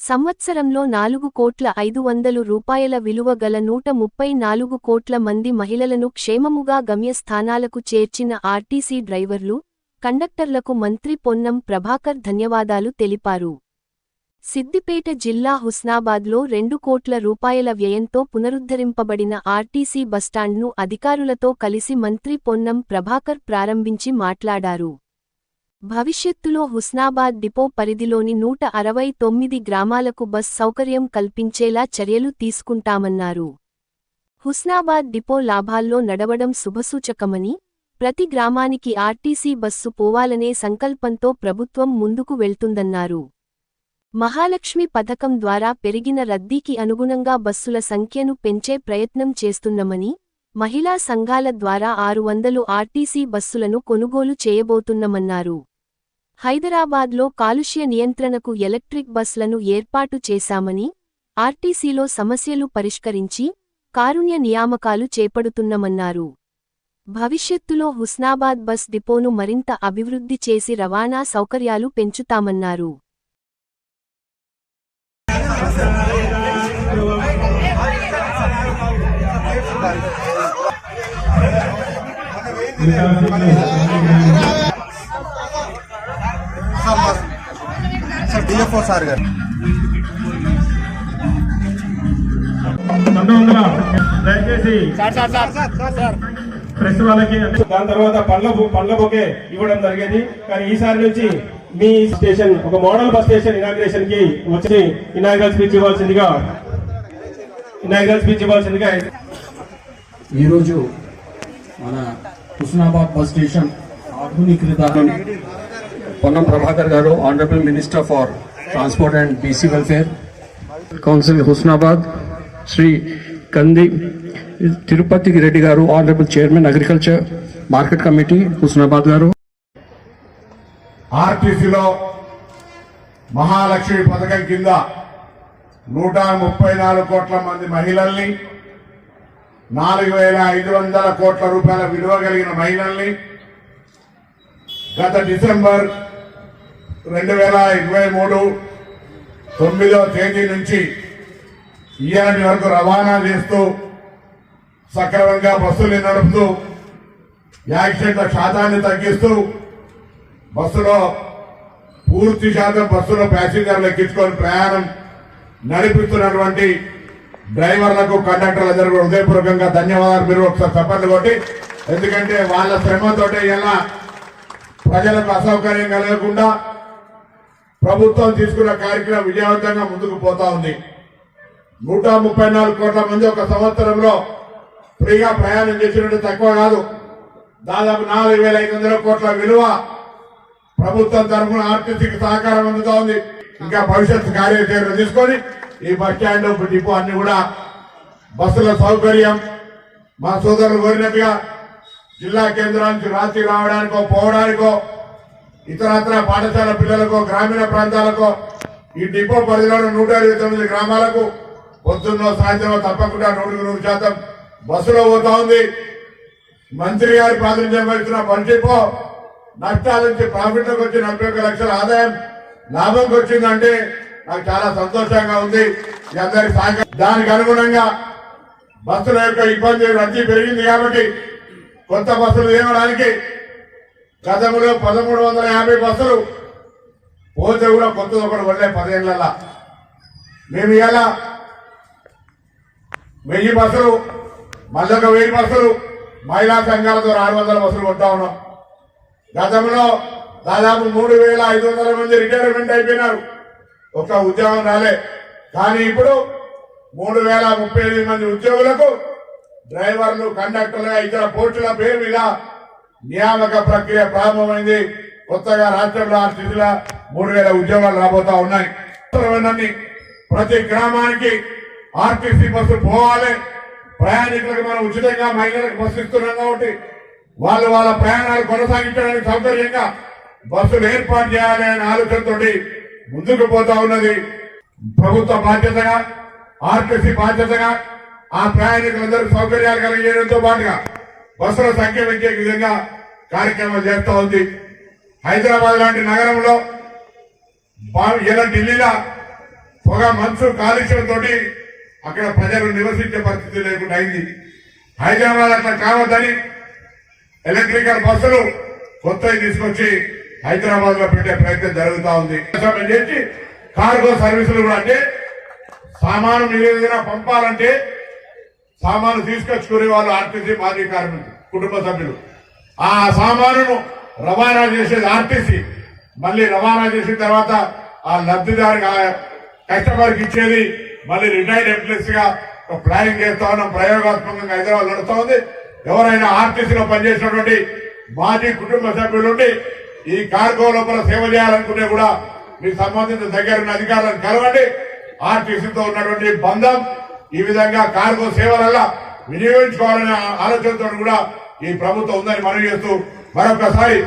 సంవత్సరంలో నాలుగు కోట్ల ఐదు వందలు రూపాయల విలువ గల నూట ముప్పై నాలుగు కోట్ల మంది మహిళలను క్షేమముగా గమ్యస్థానాలకు చేర్చిన ఆర్టీసీ డ్రైవర్లు కండక్టర్లకు మంత్రి పొన్నం ప్రభాకర్ ధన్యవాదాలు తెలిపారు. సిద్దిపేట జిల్లా హుస్నాబాద్లో రెండు కోట్ల రూపాయల వ్యయంతో పునరుద్ధరింపబడిన ఆర్టీసీ బస్టాండ్ను అధికారులతో కలిసి మంత్రి పొన్నం ప్రభాకర్ ప్రారంభించి మాట్లాడారు. భవిష్యత్తులో హుస్నాబాద్ డిపో పరిధిలోని నూట అరవై తొమ్మిది గ్రామాలకు బస్ సౌకర్యం కల్పించేలా చర్యలు తీసుకుంటామన్నారు. హుస్నాబాద్ డిపో లాభాల్లో నడవడం శుభసూచకమని ప్రతి గ్రామానికి ఆర్టీసీ బస్సు పోవాలనే సంకల్పంతో ప్రభుత్వం ముందుకు వెళ్తుందన్నారు. మహాలక్ష్మి పథకం ద్వారా పెరిగిన రద్దీకి అనుగుణంగా బస్సుల సంఖ్యను పెంచే ప్రయత్నం చేస్తున్నమని మహిళా సంఘాల ద్వారా ఆరు వందలు ఆర్టీసీ బస్సులను కొనుగోలు చేయబోతున్నమన్నారు. హైదరాబాద్లో కాలుష్య నియంత్రణకు ఎలక్ట్రిక్ బస్లను ఏర్పాటు చేశామని ఆర్టీసీలో సమస్యలు పరిష్కరించి కారుణ్య నియామకాలు చేపడుతున్నమన్నారు. భవిష్యత్తులో హుస్నాబాద్ బస్ డిపోను మరింత అభివృద్ధి చేసి రవాణా సౌకర్యాలు పెంచుతామన్నారు. Sir DFO sir. గారు రెండు వందల దయచేసి ప్రెస్ వాళ్ళకి దాని తర్వాత పండ్ల పండ్ల బొకే ఇవ్వడం జరిగేది. కానీ ఈసారి నుంచి మీ స్టేషన్ ఒక మోడల్ బస్ స్టేషన్ ఇనాగ్రేషన్కి వచ్చి ఇనాగ్రల్ స్పీచ్ ఇవ్వాల్సిందిగా ఇనాగ్రల్ స్పీచ్ ఇవ్వాల్సిందిగా ఈరోజు మన Husnabad bus station ఆధునీకృత Ponnam Prabhakar garu honourable minister for transport and BC welfare. Council Husnabad Shri Kandi Tirupathi Reddy garu honourable chairman agriculture market committee Husnabad garu. ఆర్టీసీలో మహాలక్ష్మి పథకం కింద నూట ముప్పై నాలుగు కోట్ల మంది మహిళల్ని నాలుగు వేల ఐదు వందల కోట్ల రూపాయల విలువ కలిగిన మహిళల్ని గత డిసెంబర్ రెండు వేల ఇరవై మూడు తొమ్మిదో తేదీ నుంచి ఇయ్యాటి వరకు రవాణా చేస్తూ సక్రమంగా బస్సుల్ని నడుపుతూ యాక్సిడెంట్ల శాతాన్ని తగ్గిస్తూ బస్సులో పూర్తి శాతం బస్సులో ప్యాసింజర్లు ఎక్కించుకొని ప్రయాణం నడిపిస్తున్నటువంటి డ్రైవర్లకు కండక్టర్లందరూ కూడా హృదయపూర్వకంగా ధన్యవాదాలు. మీరు ఒకసారి చప్పట్లు కొట్టి ఎందుకంటే వాళ్ళ శ్రమతోటే ఇలా ప్రజలకు అసౌకర్యం కలగకుండా ప్రభుత్వం తీసుకున్న కార్యక్రమం విజయవంతంగా ముందుకు పోతా ఉంది. నూట ముప్పై నాలుగు కోట్ల మంది ఒక సంవత్సరంలో ఫ్రీగా ప్రయాణం చేసినట్టు తక్కువ కాదు. దాదాపు నాలుగు వేల ఐదు వందల కోట్ల విలువ ప్రభుత్వం తరఫున ఆర్టీసీకి సహకారం అందుతా ఉంది ఇంకా భవిష్యత్తు కార్యాచరణ తీసుకొని ఈ బస్ స్టాండ్ డిపో అన్ని కూడా బస్సుల సౌకర్యం. మా సోదరులు కోరినట్టుగా జిల్లా కేంద్రానికి రాత్రి రావడానికో పోవడానికో ఇతరత్ర పాఠశాల పిల్లలకు గ్రామీణ ప్రాంతాలకో ఈ డిపో పరిధిలోని నూట ఇరవై తొమ్మిది గ్రామాలకు పొద్దున్నో సాయంత్రం తప్పకుండా నూటికి నూరు శాతం బస్సులో పోతా ఉంది. మంత్రి గారి ప్రాతినిధ్యం వహిస్తున్న బస్ డిపో నష్టాల నుంచి ప్రాఫిట్లకు వచ్చి నలభై ఒక్క లక్షల ఆదాయం లాభంకి వచ్చిందంటే నాకు చాలా సంతోషంగా ఉంది. మీ అందరి సహకారం దానికి అనుగుణంగా బస్సుల యొక్క ఇబ్బంది రద్దీ పెరిగింది కాబట్టి కొత్త బస్సులు తేవడానికి గతంలో పదమూడు వందల యాభై బస్సులు పోతే కూడా కొత్తది ఒకటి వల్లే పదేళ్ళలో మేము ఇలా వెయ్యి బస్సులు మళ్ళొక వెయ్యి బస్సులు మహిళా సంఘాలతో ఆరు వందల బస్సులు కొంటా ఉన్నాం. గతంలో దాదాపు మూడు వేల ఐదు వందల మంది రిటైర్మెంట్ అయిపోయినారు. ఒక ఉద్యోగం రాలే. కానీ ఇప్పుడు మూడు వేల ముప్పై ఎనిమిది మంది ఉద్యోగులకు డ్రైవర్లు కండక్టర్లు ఇతర పోస్టుల పేరు మీద నియామక ప్రక్రియ ప్రారంభమైంది. కొత్తగా రాష్ట్రంలో ఆర్టీసీలో మూడు వేల ఉద్యోగాలు రాబోతా ఉన్నాయి. ప్రతి గ్రామానికి ఆర్టీసీ బస్సు పోవాలి. ప్రయాణికులకు మనం ఉచితంగా మహిళలకు బస్సు ఇస్తున్నాం కాబట్టి వాళ్ళు వాళ్ళ ప్రయాణాలు కొనసాగించడానికి సౌకర్యంగా బస్సులు ఏర్పాటు చేయాలి అనే ఆలోచనతోటి ముందుకు పోతా ఉన్నది. ప్రభుత్వ బాధ్యతగా ఆర్టీసీ బాధ్యతగా ఆ ప్రయాణికులందరూ సౌకర్యాలు కలిగేయడంతో పాటుగా బస్సుల సంఖ్య పెంచే విధంగా కార్యక్రమం చేస్తూ ఉంది. హైదరాబాద్ లాంటి నగరంలో ఇలా ఢిల్లీలో పొగ మంచు కాలుష్యంతో అక్కడ ప్రజలు నివసించే పరిస్థితి లేకుండా అయింది. హైదరాబాద్ అట్లా కావద్దని ఎలక్ట్రికల్ బస్సులు కొత్తవి తీసుకొచ్చి హైదరాబాద్లో పెట్టే ప్రయత్నం జరుగుతా ఉంది. చేసి కార్గో సర్వీసులు కూడా అంటే సామాను నివేదన ఏదైనా పంపాలంటే సామాను తీసుకొచ్చుకునే వాళ్ళు ఆర్టీసీ మాజీ కార్మికులు కుటుంబ సభ్యులు. ఆ సామానును రవాణా చేసేది ఆర్టీసీ. మళ్ళీ రవాణా చేసిన తర్వాత ఆ లబ్ధిదారికి కస్టమర్కి ఇచ్చేది మళ్ళీ రిటైర్డ్ ఎంప్లాయీస్గా ప్లానింగ్ చేస్తా ఉన్నాం. ప్రయోగాత్మకంగా హైదరాబాద్ నడుస్తా ఉంది. ఎవరైనా ఆర్టీసీలో పనిచేసినటువంటి మాజీ కుటుంబ సభ్యులుండి ఈ కార్గో లోపల సేవ చేయాలనుకుంటే కూడా మీకు సంబంధించిన దగ్గర ఉన్న అధికారులను కలవండి. ఆర్టీసీతో ఉన్నటువంటి బంధం ఈ విధంగా కార్గో సేవలల్ల వినియోగించుకోవాలనే ఆలోచనతో కూడా ఈ ప్రభుత్వం ఉందని మనవి చేస్తూ మరొకసారి